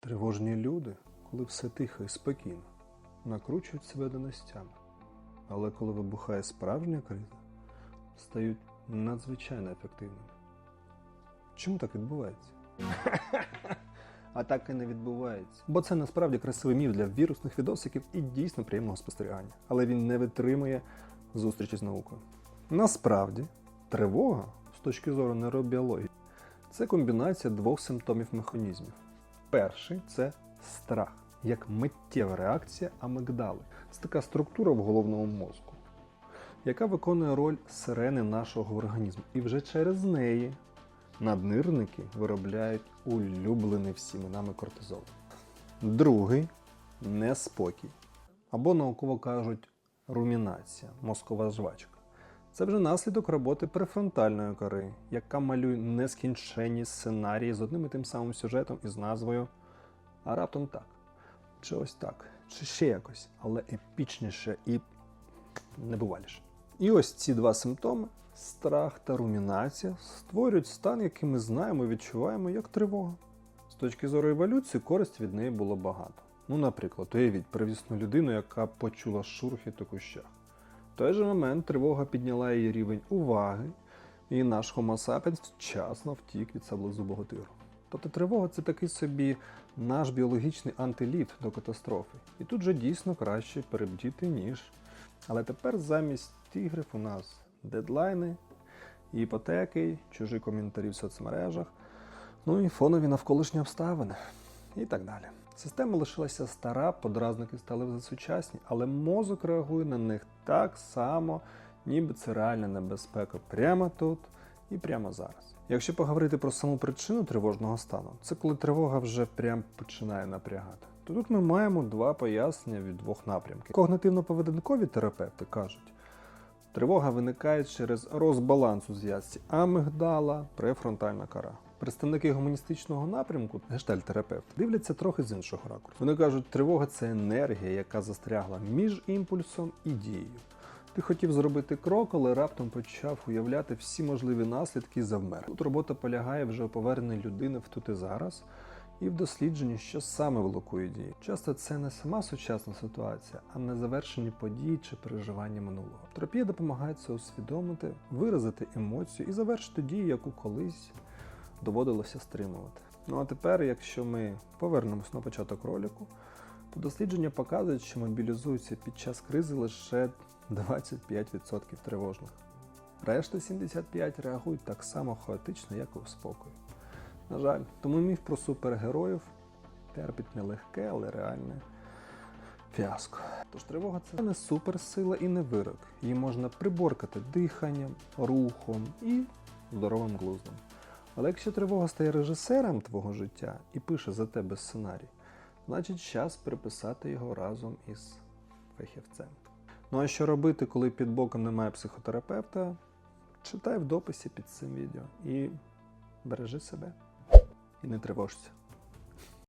Тривожні люди, коли все тихо і спокійно, накручують себе донестями. Але коли вибухає справжня криза, стають надзвичайно ефективними. Чому так відбувається? А так і не відбувається. Бо це насправді красивий міф для вірусних відосиків і дійсно приємного спостерігання. Але він не витримує зустрічі з наукою. Насправді, тривога з точки зору нейробіології це комбінація двох симптомів механізмів. Перший це страх, як миттєва реакція амигдали. Це така структура в головному мозку, яка виконує роль сирени нашого організму. І вже через неї наднирники виробляють улюблений всіми нами кортизол. Другий неспокій. Або науково кажуть румінація, мозкова жвачка. Це вже наслідок роботи префронтальної кори, яка малює нескінченні сценарії з одним і тим самим сюжетом із назвою А раптом так, чи ось так, чи ще якось, але епічніше і небуваліше. І ось ці два симптоми страх та румінація створюють стан, який ми знаємо і відчуваємо як тривога. З точки зору еволюції, користь від неї було багато. Ну, наприклад, уявіть привісну людину, яка почула шурхіт у кущах. В той же момент тривога підняла її рівень уваги, і наш Homo sapiens вчасно втік від саблезубого тигру. Тобто тривога це такий собі наш біологічний антиліт до катастрофи. І тут же дійсно краще перебдіти, ніж. Але тепер замість тигрів у нас дедлайни, іпотеки, чужі коментарі в соцмережах, ну і фонові навколишні обставини і так далі. Система лишилася стара, подразники стали вже сучасні, але мозок реагує на них так само, ніби це реальна небезпека прямо тут і прямо зараз. Якщо поговорити про саму причину тривожного стану, це коли тривога вже прям починає напрягати. То тут ми маємо два пояснення від двох напрямків. Когнитивно-поведінкові терапевти кажуть, тривога виникає через розбаланс у зв'язці амигдала, префронтальна кора. Представники гуманістичного напрямку, гештальтерапевти, дивляться трохи з іншого ракурсу. Вони кажуть, тривога це енергія, яка застрягла між імпульсом і дією. Ти хотів зробити крок, але раптом почав уявляти всі можливі наслідки і завмер. Тут робота полягає вже у поверненні людини в тут і зараз і в дослідженні, що саме блокує дії. Часто це не сама сучасна ситуація, а незавершені події чи переживання минулого. Терапія допомагає це усвідомити, виразити емоцію і завершити дію, яку колись доводилося стримувати. Ну а тепер, якщо ми повернемось на початок ролику, то дослідження показують, що мобілізуються під час кризи лише 25% тривожних. Решта 75 реагують так само хаотично, як і у спокою. На жаль, тому міф про супергероїв терпить нелегке, але реальне фіаско. Тож тривога це не суперсила і не вирок. Її можна приборкати диханням, рухом і здоровим глуздом. Але якщо тривога стає режисером твого життя і пише за тебе сценарій, значить час переписати його разом із фахівцем. Ну а що робити, коли під боком немає психотерапевта? Читай в дописі під цим відео і бережи себе і не тривожся.